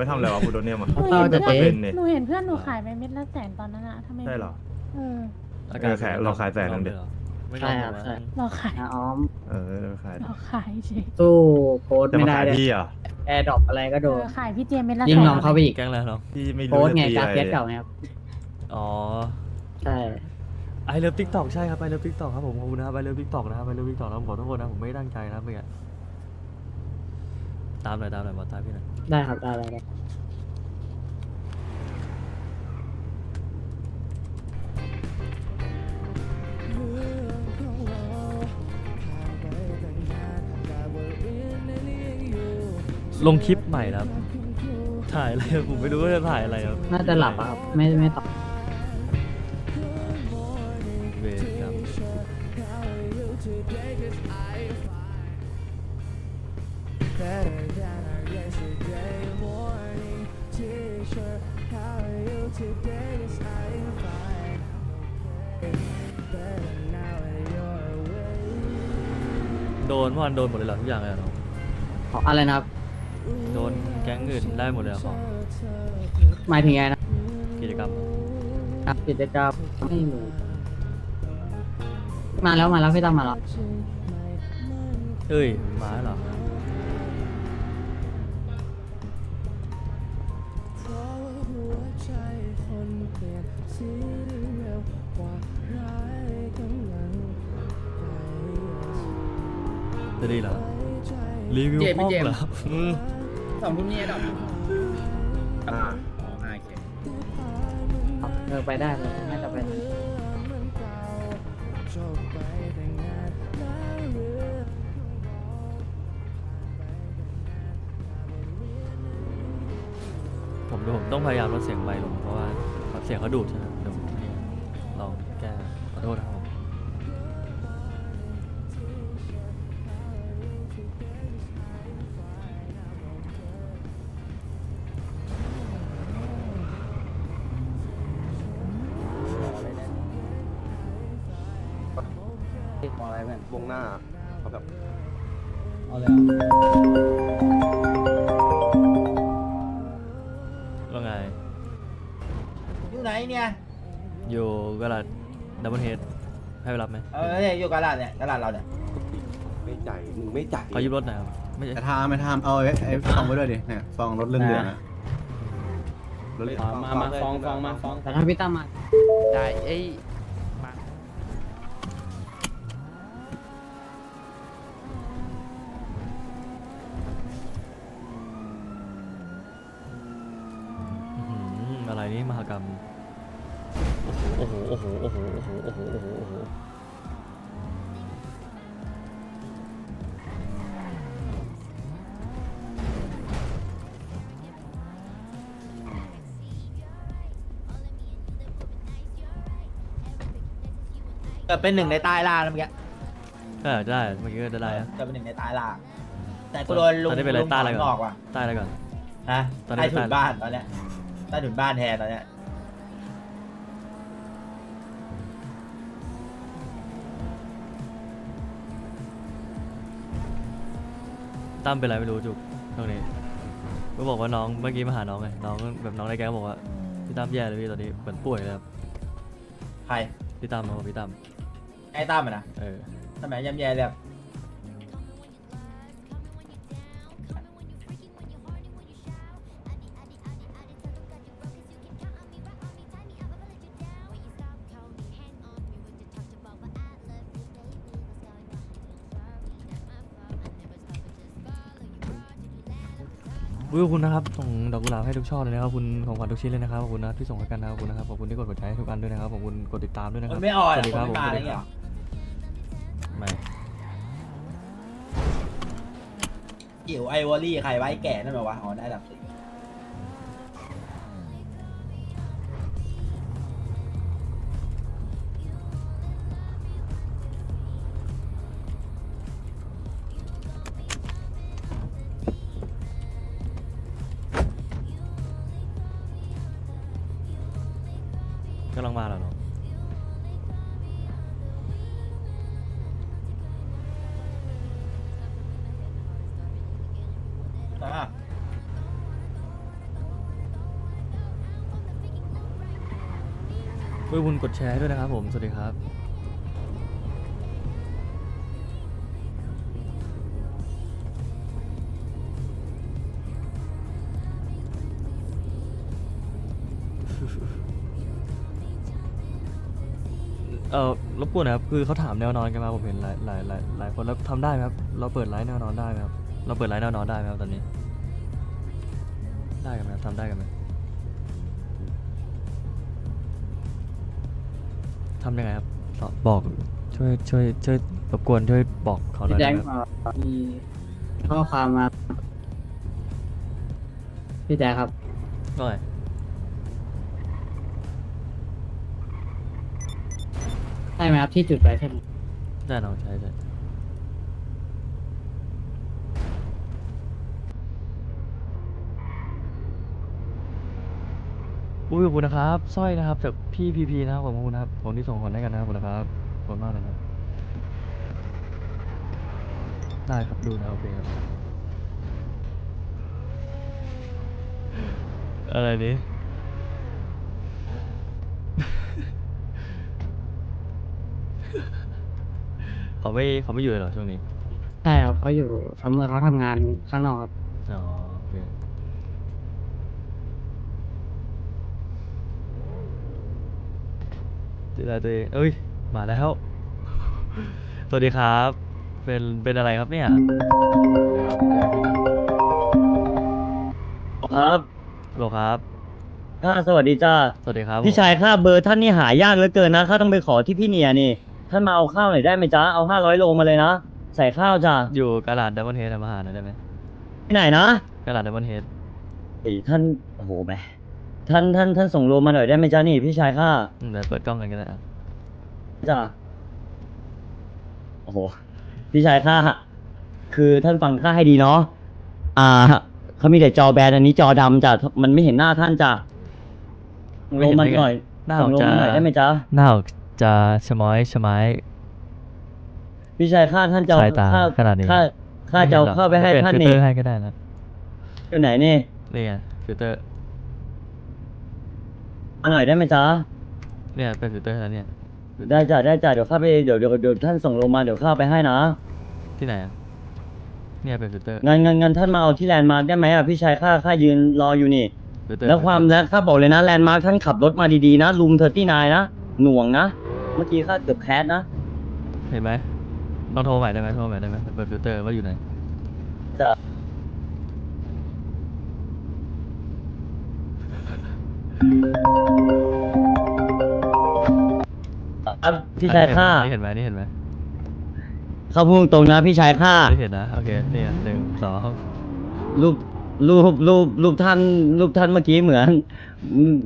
ไปทำอะไรวะบูโดเนียมอะ หนูเราเห็นจะเพื่อนเป็นเนี่ยหนูเห็นเพื่อนหนูขายไปเม็ดละแสนตอนนั้นอะทำไมใช่เหรอ เออเออขายเราขายแสนหนึ่งดิไม่ใช่ครับใช่ เราขายนะอ้อมเออเราขายเราขายเฉยสู้โพสต์จะไม่มาได้ขายเลยพี่เหรอะแอร์ดรอปอะไรก็เอโดนอขายพี่เจมเม็ดละยิ่งแสนน้องเข้าไปอีกแก๊งอะไรน้องพี่ไม่โพรู้สต์จะไงตีกราอะฟไรเกสเก่าไงครับอ๋อใช่ไอเลิฟทิกตอกใช่ครับไอเลิฟทิกตอกครับผมขอบคุณนะครับไอเลิฟทิกตอกนะครับไอเลิฟทิกตอกนะผมขอโทษนะผมไม่ได้ตั้งใจนะครับเมื่อกี้ตามหน่อยตามหน่อยบอสตามพี่หน่อย ได้ครับได้ได้ได้ลงคลิปใหม่นะครับ ถ่ายอะไรผมไม่รู้ว่าจะถ่ายอะไรครับ น่าจะหลับอะครับ ไม่ไม่ตอบ โดนเมื่อวานโดนหมดเลยเหรอทุกอย่างเลยเหรอน้องขออะไรนะครับ โดนแก๊งอื่นได้หมดเลยเหรอของหมายถึงไงนะกิจกรรมครับกิจกรรมไม่รู้มาแล้วมาแล้วพี่ตั้มมาแล้วเอ้ยมาแล้วเหรอ จะดีเหรอ รีวิวเจมส์ห้องเจมส์ เหรออืมสองทุ่มนี้ดับอ่าอ๋อโอเคเออไปได้เลยน่าจะไปได้ผมดูผมต้องพยายามลดเสียงไมค์ลงเพราะว่าเสียงเขาดูดใช่ไหม วงหน้าเขาแบบเอาเลยว่าไง อยู่ไหนเนี่ย อยู่กระดาษดับเบิลเฮดให้ไปรับไหมเออเนี่ยอยู่กะลาดเนี่ยกะลาดเราเนี่ย ไม่จ่ายมึงไม่จ่ายขอยืมรถหน่อยครับ ไม่ใช่แต่ทามไม่ทามเอาไอ้ไอ้ซองไว้ด้วยดิเนี่ยซองรถเรื่องเรืองๆอะรถมามาฟองฟองมาฟอง แต่ถ้าพี่ตั้มมา ได้เอ้ย เกิดเป็นหนึ่งในใต้ล่าแล้วเมื่อกี้เออได้เมื่อกี้ก็จะได้นะเกิดเป็นหนึ่งในใต้ล่าแต่กูโดนลุงตอนนี้เป็นอะไรลุงใต้อะไรก่อนถงอกว่ะใต้แล้วก่อน ฮะตอนนี้ใต้เป็นถุนใต้ บ้านตอนเนี้ยใต้ถุนบ้านแทนตอนเนี้ยตั้มเป็นไรไม่รู้จุกตรงนี้ก็บอกว่าน้องเมื่อกี้มาหาน้องไงน้องแบบน้องในแก๊งบอกว่าพี่ตั้มแย่เลยพี่ตอนนี้เหมือนป่วยเลยครับใครพี่ตั้มบอกพี่ตั้ม ไอ้ตั้มอะนะเออทำไมย่ำแย่เลยอะอุ๊ยขอบคุณนะครับส่งดอกกุหลาบให้ทุกช่อเลยนะครับขอบคุณของขวัญทุกชิ้นเลยนะครับขอบคุณนะที่ส่งให้กันนะครับขอบคุณนะครับขอบคุณที่กดหัวใจให้ทุกอันด้วยนะครับขอบคุณกดติดตามด้วยนะคมัรับนไม่อ่อนสวัสดีคครับนผมไม่สมาวัอะสไรดีคเงี้ยรับ ไม่อิ๋วไอวอรี่ใครไว้แก่นั่นเหรอวะ อ๋อ ได้ดับสี เฮ้ยคุณกดแชร์ให้ด้วยนะครับผม สวัสดีครับ เออรบกวนนะครับ คือเขาถามแนวนอนกันมาผมเห็นหลายหลายหลายหลายคนแล้วทำได้ไหมครับ เราเปิดไลน์แนวนอนได้ไหมครับ เราเปิดไลน์แนวนอนได้ไหมครับตอนนี้ ได้กันไหมครับทำได้กันไหม ทำยังไงครับสอนบอกช่วยช่วยช่วยรบกวนช่วยบอกเขาหน่พี่อยแจ็ได้คไหมครับเอ่อมีข้อความมา พี่แจ็คครับก็ไงใช่ไหมครับที่จุดไปใช่ไหม ได้น้องใช้ใช่ อุ้ยขอบคุณนะครับสร้อยนะครับจากพี่พีพีนะครับขอบคุณนะครับผมที่ส่งคนให้กันนะครับขอบคุณนะครับขอบคุณมากเลยครับได้ครับดูนะโอเคครับอะไรนี้ เขาไม่เขาไม่อยู่เลยเหรอช่วงนี้ ใช่ครับเขาอยู่ทำเขาทำงานข้างนอกครับอ๋อโอเคดูแลตัวเองเอ้ย มาแล้ว สวัสดีครับ เป็น เป็นอะไรครับเนี่ย ครับโลครับ ข้าสวัสดีจ้า สวัสดีครับพี่ชายข้าเบอร์ท่านนี่หายากเหลือเกินนะข้าต้องไปขอที่พี่เนียนี่ ท่านมาเอาข้าวหน่อยได้ไหมจ๊ะเอาห้าร้อยโลมาเลยนะ ใส่ข้าวจ้าอยู่กาลาดดับเบิลเฮดมาหาหน่อยได้ไหมที่ไหนนะกาลาดดับเบิลเฮดเอ้ยท่าน โอ้โหแหม ท่านท่านท่านส่งโลมาหน่อยได้ไหมจ๊ะนี่พี่ชายข้าอืมเดี๋ยวเปิดกล้องกันก็ได้อะจ้าโอ้โหพี่ชายข้าคือท่านฟังข้าให้ดีเนาะอ่าเขามีแต่จอแบนอันนี้จอดำจ้ะมันไม่เห็นหน้าท่านจ้ะส่งโลมาหน่อยหน้าอส่องกโลจะมาหน่อยได้ไหมจ๊ะหน้าออกจะชะม้อยชะไม้ พี่ชายข้าท่านจะเอสายตาข้ขนาดนี้ ข้าข้าจะเอาเข้าไปให้ท่านเปลี่นี่ยฟิลเตอร์ให้ก็ได้นะอยู่ไหนนี่ นี่ไงฟิลเตอร์ มาหน่อยได้ไหมจ๊ะเนี่ยเป็นฟิลเตอร์แล้วเนี่ย ได้จ้ะได้จ้ะเดี๋ยวข้าไปเดี๋ยวเดี๋ยวเดี๋ยวท่านส่งลงมาเดี๋ยวข้าไปให้นะที่ไหนอะเนี่ยเป็นฟิลเตอร์งั้นงั้นงั้นท่านมาเอาที่แลนด์มาร์กได้ไหมอะพี่ชายข้าข้ายืนรออยู่นี่ ฟิลเตอร์แล้วความแล้วข้าบอกเลยนะแลนด์มาร์กท่านขับรถมาดีๆนะลุมเธอที่นายนะหน่วงนะ เมื่อกี้ข้าเกือบแคสนะเห็นไหมลองโทรใหม่ได้ไหมโทรใหม่ได้ไหมเปิดฟิลเตอร์ว่าอยู่ไหนจ้ะ พี่ชายข้านี่เห็นไหมนี่เห็นไหมเขาพูดตรงๆนะพี่ชายข้านี่เห็นนะโอเคเนี่ยหนึ่งสองรูปรูปรูปรูปท่านรูปท่านเมื่อกี้เหมือน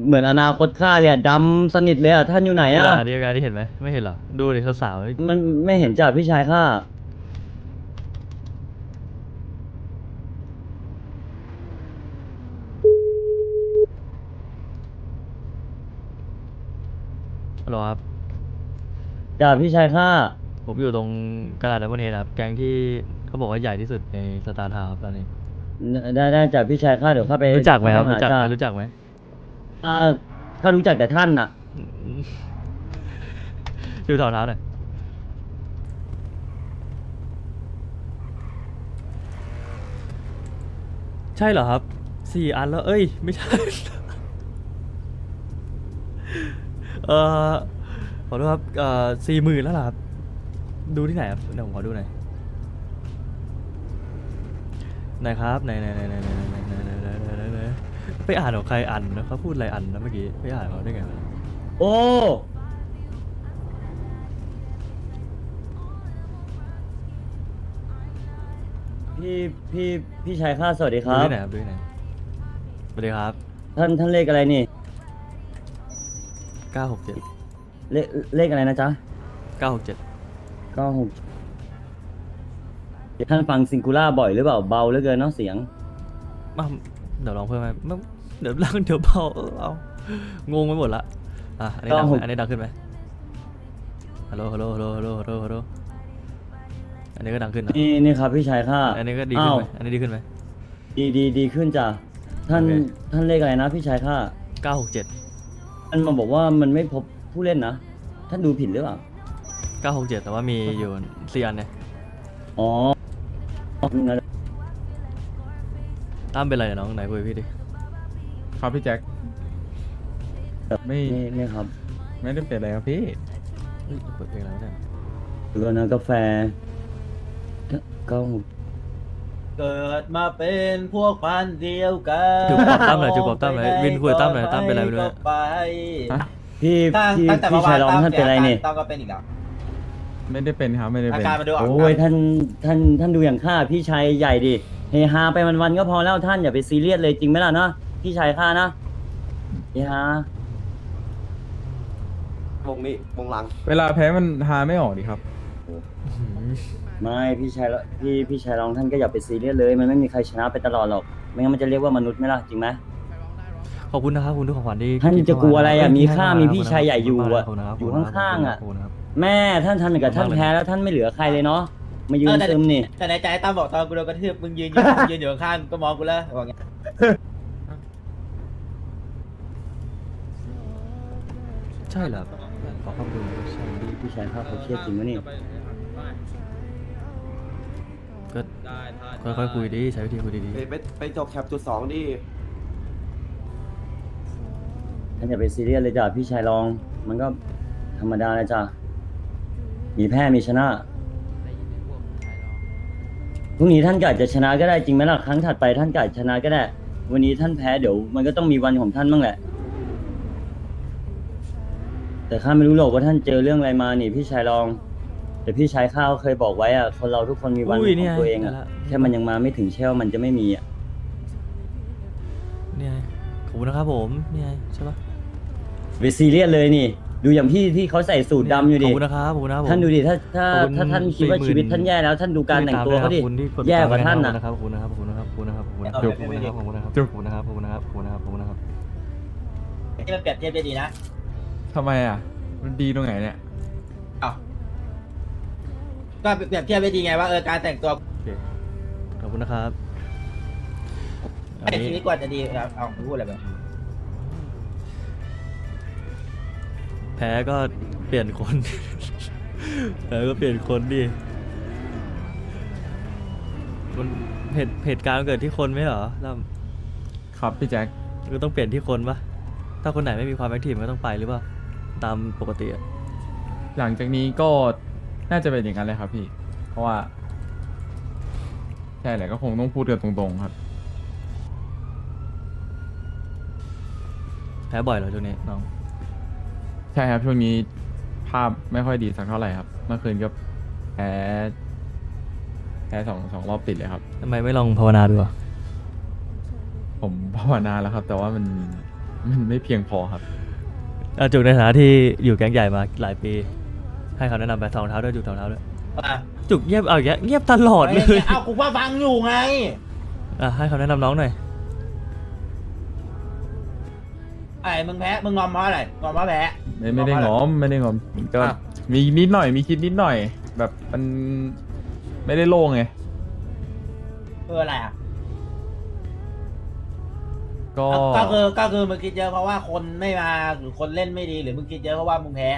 เหมือนอนาคตข้าเลยอะดำสนิทเลยอะท่านอยู่ไหนอะอันนี้การที่เห็นไหมไม่เห็นเหรอดูดิสาวๆมันไม่เห็นจ้ะพี่ชายข้าฮัลโหลครับ จ้ะพี่ชายข้าผมอยู่ตรงกระดาษดับเบิลเฮดครับ แกงที่เขาบอกว่าใหญ่ที่สุดในสตาร์ทาวน์ครับตอนนี้ ได้ได้จ้ะพี่ชายข้าเดี๋ยวข้าไปรู้จักไหมครับปรู้จักจ้ะรู้จักไหมอ่าข้ารู้จักแต่ท่านน่ะดูถอดเท้าหน่อยใช่เหรอครับสี่อันแล้ว เอ้ย ไม่ใช่ เอ่อข อโทษครับเอ่อสี่หมื่นแล้วเหรอครับ ดูที่ไหนครับเดี๋ยวผมขอดูหน่อยไหนครับไหนไหนไหนไหนไหนไหนไหนไหนไหนไหนไหนไหนไปอ่านของใครอ่านนะเขาพูดอะไรอ่านนะเมื่อกี้ไปอ่านเขาได้ไงวะโอ้พี่พี่พี่ชายข้าสวัสดีคดูรับ ที่ไหนครับดูที่ไหนสวัสดีครับท่านท่านเลขอะไรนี่เก้าหก เจ็ดเลขเลขอะไรนะจ๊ะเก้าหกเจ็ดเก้าหกท่านฟังซิงคูล่าบ่อยหรือเปล่าเบาเหลือเกินเนาะเสียง มาเดี๋ยวลองเพิ่มไหมมันเดี๋ยวลังเดี๋ยวเบาเออเอางงไปหมดละอะอันนี้ดังไหมอันนี้ดังขึ้นไหมฮัลโหลฮัลโหลฮัลโหลฮัลโหลฮัลโหลฮัลโหลอันนี้ก็ดังขึ้นนะนี่นี่ครับพี่ชายข้าอันนี้ก็ดีขึ้นไหมอ้าวอันนี้ดีขึ้นไหม ดีดีดีขึ้นจ้ะท่านโอเค ท่านเลขอะไรนะพี่ชายข้าเก้าหกเจ็ด ท่านมาบอกว่ามันไม่พบ ผู้เล่นนะท่านดูผิดหรือเปล่า 967 แต่ว่ามีอยู่สี่อันเนี่ยอ๋องั้นตั้มเป็นไรเนี่ยน้องไหนคุยกับพี่ดิ ครับพี่แจ็คไม่นี่นี่ครับไม่ได้เป็นอะไรครับพี่ เฮ้ยเปิดเพลงแล้วเนี่ยดูก่อนนะกาแฟเก้าหกเกิดมาเป็นพวกพันธุ์เดียวกันจุกปอบตั้มหน่อยจุกปอบตั้มหน่อยวินคุยกับตั้มหน่อยตั้มเป็นไรไม่รู้ก็เนี่ย ไปฮะ พี่ตั้งพี่ตั้งแต่พี่เมื่อวาชายนร้องตั้มท่านเป็นอะไรนี่ตั้มก็เป็นอีกแล้ว ไม่ได้เป็นครับ ไม่ได้อาเป็นการมาดูออกโอ้ยท่านท่านท่านดูอย่างข้าพี่ชายใหญ่ดิเฮฮาไปวันๆก็พอแล้วท่านอย่าไปซีเรียสเลยจริงไหมล่ะเนาะพี่ชายข้านะเฮฮาวงนี้วงหลัง เวลาแพ้มันหาไม่ออกดิครับ ไม่พี่ชายละพี่พี่ชายร้องท่านก็อย่าไปซีเรียสเลย มันไม่มีใครชนะไปตลอดหรอกไม่งั้นมันจะเรียกว่ามนุษย์ไหมล่ะจริงไหม ขอบคุณนะครับคุณทุกของขวัญที่ท่านคิดจะกลัวอะไรอะเข้าามีข้าให้มีขบพี่คุณชายใหญ่อยู่ขบอะคุณนะครับอยู่ขบคุณครับข้างๆอะขบคุณครับแม่ท่านทำกับท่านแพ้แล้วท่านไม่เหลือใครเลยเนาะมายืนซึมนี่แต่ในใจตั้มบอกตอนกูโดนกระทืบมึงยืนอยู่มึงยืนอยู่ข้างๆก็มองกูแล้วบอกไงใช่เหรอขอขอบคุณใช่พี่พี่ชายข้าเขาเครียดจริงวะนี่ก็ค่อยๆคุยดิใช้วิธีคุยดีไปไปไปจบแคปจุดสองดิ ท่านอย่าไปซีเรียสเลยจ้ะพี่ชายรอง มันก็ธรรมดาเลยจ้ะมีแพ้มีชนะพรุ่งนี้ท่านก็อาจจะชนะก็ได้จริงไหมล่ะครั้งถัดไปท่านก็อาจจะชนะก็ได้ วันนี้ท่านแพ้เดี๋ยว มันก็ต้องมีวันของท่านบ้างแหละ แต่ข้าไม่รู้หรอกว่าท่านเจอเรื่องอะไรมานี่ พี่ชายรอง แต่พี่ชายข้าวเคยบอกไว้อะคนเราทุกคนมีวันอุ้ยขเนี่อยงตัวเองอะได้ละแค่มันยังมาไม่ถึงเช่ว่ามันจะไม่มีอะเนี่ย ขอบคุณนะครับผมเนี่ยใช่ปะไปซีเรียสเลยนี่ ดูอย่างพี่ที่เขาใส่สูทดำอยู่ขดิอบคุณนะครับขอบคุณนะครับผม ท่านดูดิถ้าถ้าขอบคุณถ้าท่านคิดว่า40,000 ชีวิตท่านแย่แล้วท่านดูการแต่งตัวเขาดิ ขอบคุณที่กดแย่กว่าท่านนะน่ะขอบคุณนะครับขอบคุณนะครับขอบคุณนะครับขอบคุณนะครับขอบคุณนะครับขอบคุณนะครับขอบคุณนะครับขอบคุณนะครับขอบคุณนะครับขอบคุณนะครับ ที่มันเปรียบเทียบได้ดีนะ ทำไมอะ มันดีตรงไหนเนี่ยอ้าวก็เปรียบเทียบได้ดีไงว่าเออการแต่งตัวโอเคขอบคุณนะครับ อันไอ้นี้ทีนี้กว่าจะดีครับเอาพูดอะไรไปแพ้ก็เปลี่ยนคน แพ้ก็เปลี่ยนคนดิมันเหตุเหตุการณ์มันเกิดที่คนไหมเหรอแล้วครับพี่แจ็คก็ต้องเปลี่ยนที่คนปะถ้าคนไหนไม่มีความแอคทีฟก็ต้องไปหรือเปล่าตามปกติอะหลังจากนี้ก็น่าจะเป็นอย่างนั้นเลยครับพี่ เพราะว่า ใช่แหละก็คงต้องพูดกันตรงๆครับ แพ้บ่อยเหรอช่วงนี้น้อง ใช่ครับช่วงนี้ภาพไม่ค่อยดีสักเท่าไหร่ครับ เมื่อคืนก็แพ้แพ้สองสองรอบติดเลยครับ ทำไมไม่ลองภาวนาดูอะผมภาวนาแล้วครับ แต่ว่ามันมันไม่เพียงพอครับ อาจุกในฐานะที่อยู่แก๊งใหญ่มาหลายปี ให้คำแนะนำไปสองเท้าด้วยจุกสองเท้าด้วย อะจุกเงียบเอาอย่างเงี้ยเงียบตลอดเลยเอากูว่าฟังอยู่ไง อะให้คำแนะนำน้องหน่อย ไอ้มึงแพ้ มึงงอมเพราะอะไรงอมเพราะแพ้ไม่ไม่ได้เพราะงอะไรอมไม่ได้งอมก็อะ มีนิดหน่อยมีคิดนิดหน่อย แบบมันไม่ได้โล่งไงเอออะไรอะก็ก็คือก็คือมึงคิดเยอะเพราะว่าคนไม่มาหรือคนเล่นไม่ดีหรือมึงคิดเยอะเพราะว่ามึงแพ้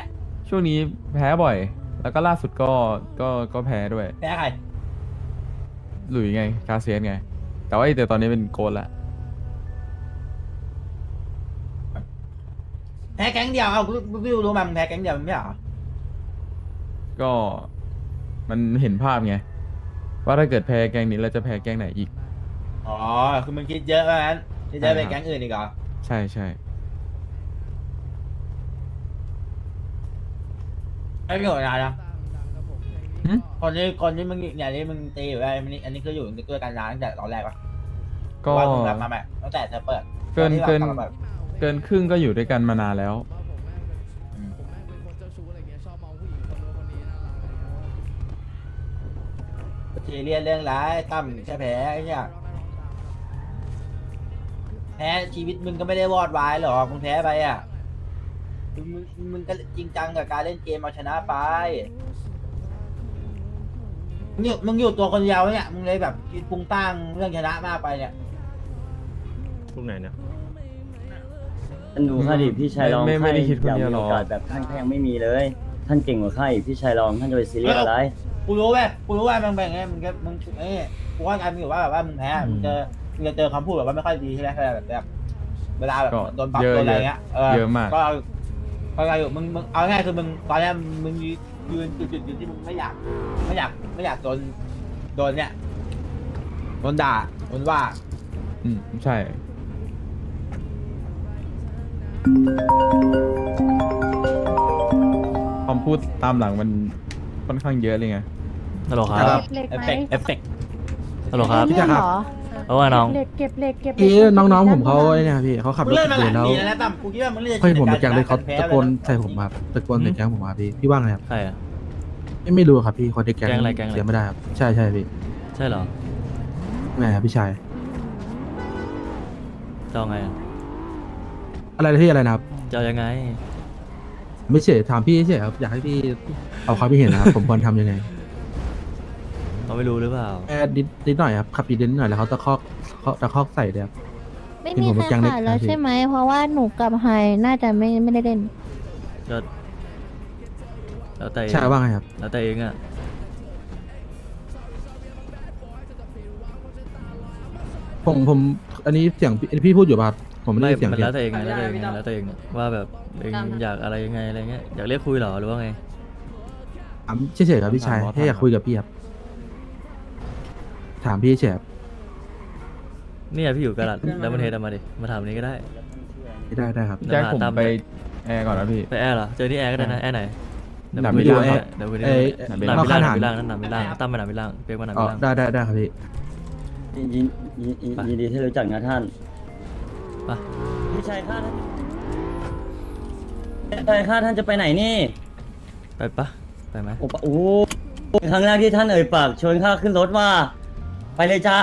ช่วงนี้แพ้บ่อย แล้วก็ล่าสุดก็ก็ก็แพ้ด้วย แพ้ใครหลุยไงคาเซียนไง แต่ว่าไอ้แต่ตอนนี้เป็นโกลละ แพ้แก๊งเดียวเอาวิวรู้มามึงแพ้แก๊งเดียวมึงไม่เหรอก็มันเห็นภาพไง ว่าถ้าเกิดแพ้แกงนี้แล้วจะแพ้แกงไหนอีก อ๋อคือมึงคิดเยอะว่างั้นคิดเยอะไปแก๊งอื่นอีกเหรอใช่ใช่ไม่มีผลงานนะหึคนนี้คนนี้มึงเนี่ยนี่มึงตีอยู่ได้อันนี้อันนี้คืออยู่ด้วยกันนานตั้งแต่ตอนแรกปะก็ว่ามึงรับมาแบบตั้งแต่เธอเปิดเกินตอที่ราเกินทำมาแบบ เกินครึ่งก็อยู่ด้วยกันมานานแล้วทีเรียนเรื่องร้ายตั้มแค่แพ้ไอ้เนี่ยแพ้ชีวิตมึงก็ไม่ได้วอดวายหรอกมึงแพ้ไปอะมึงมึงมึงก็จริงจังกับการเล่นเกมเอาชนะไปมึงอยู่มึงอยู่ตัวคนเดียวเนี่ยมึงเลยแบบคิดปรุงตั้งเรื่องชนะมากไปเนี่ยตรงไหนเนี่ย ท่านดูข้าดิพี่ชายรองไม่ไม่ได้คิดคนอยากเดียวมีหรโอกกาสแบบท่านก็ยังไม่มีเลย ท่านเก่งกว่าข้าอีกพี่ชายรองท่านจะไปซีเรียสอะไร กูรู้เว้ยกูรู้ว่ามึงเป็นไงมึงก็มึงเอ้ยกูว่าการมึงอยู่ว่าแบบว่ามึงแพ้มึงเจอมึงจะเจอคำพูดแบบว่าไม่ค่อยดีใช่ไหมแบบแบบเวลาแบบก็โดนปรับเยอะโดนอะไรเงี้ยเยอะมาก ก็ก็อะไรอยู่มึงมึงเอาง่ายคือมึงตอนเนี้ยมึงยืนจุดจุดๆอยู่ที่มึงไม่อยาก ไม่อยากไม่อยากโดนโดนเนี่ยโดนด่าโดนว่าอืมใช่ คำพูดตามหลังมันค่อนข้างเยอะเลยไง ฮัลโหลครับ เหล็กเอฟไหมเฟกต์เอฟเฟกต์ฮัลโหลครับเรื่องเหรอเอาว่าน้อง เหล็กเก็บเหล็กเก็บหล็กเอ๊ะก็บน้องๆผมเขาด้เนี่ยพี่เขาขับมึรงถเล่นมาหเดิลายนแล้วปีแล้วนะตั้มกูคิดว่ามึงเล่นเฮ้ยผมอยากเลยเขาแพ้ตะโกนแล้วใส่ผมครับตะโกนใส่แก๊งผมมาพี่พี่ว่าไงครับใครอะ ไม่ไม่รู้ครับพี่คนในแก๊งแก๊งอะไรแก๊งอะไร เสียไม่ได้ครับใช่ใช่พี่ใช่เหรอแหมพี่ชายจะเอาไงอะ อะไรนะพี่อะไรนะครับ จะเอายังไง ไม่เฉยถามพี่เฉยครับ อยากให้พี่เอาความคิดเห็นนะครับ ผมควรทำยังไงเราไม่รู้หรือเปล่าแอดนิดนิดหน่อยครับขับดีนิดหน่อยแล้วเขาตะคอกเขาตะคอกใส่เลยครับ ไม่เห็นมีผมใครเป็นแก๊งเล็กขายแล้วนะพี่ใช่ไหม เพราะว่าหนูกับไฮน่าจะไม่ไม่ได้เล่น ก็แล้วแต่เองใช่ว่าไงครับ แล้วแต่เองอะ ผมผม อันนี้เสียงพี่พี่พูดอยู่ป่ะครับ ผมไม่ไม่ได้ยินเสียงมันพี่แล้วแต่เองไงแล้วแต่เองไงแล้วแต่เองอะว่าแบบเองอยากอะไรยังไงอะไรเงี้ยอยากเรียกคุยเหรอหรือว่าไง ถามเฉยๆครับพี่ชายแค่อยากคุยกับพี่ครับถามพี่เฉยๆครับเนี่ยพี่อยู่กระดาษแล้วมันเทสมาดิมาถามนี้ก็ได้ ได้ได้ครับเดี๋ยวแจ็คหาผมตามไปเลยแอร์ก่อนนะพี่ ไปแอร์เหรอเจอที่แอร์ก็ได้นะแอร์ไหนเดี๋ยวหนามคุยบิล่างลล่างเดี๋ยวคุยเอ้ยหนามบิบิลลล่างล่างหเรานามขบิลนาล่าดงนั่นหนามบิลล่างตั้มไปหนามบิลล่างเปียกมาหนามอ๋บิอลล่างได้ได้ได้ครับพี่ยินยินยินยินยินดีที่รู้จักนะท่าน ไปพี่ชายข้าท่านพี่ชายข้าท่านจะไปไหนนี่ ไปปะไปไหม โอ้ปะโอ้ครั้งแรกที่ท่านเอ่ยปากชวนข้าขึ้นรถว่า ไปเลยจ้า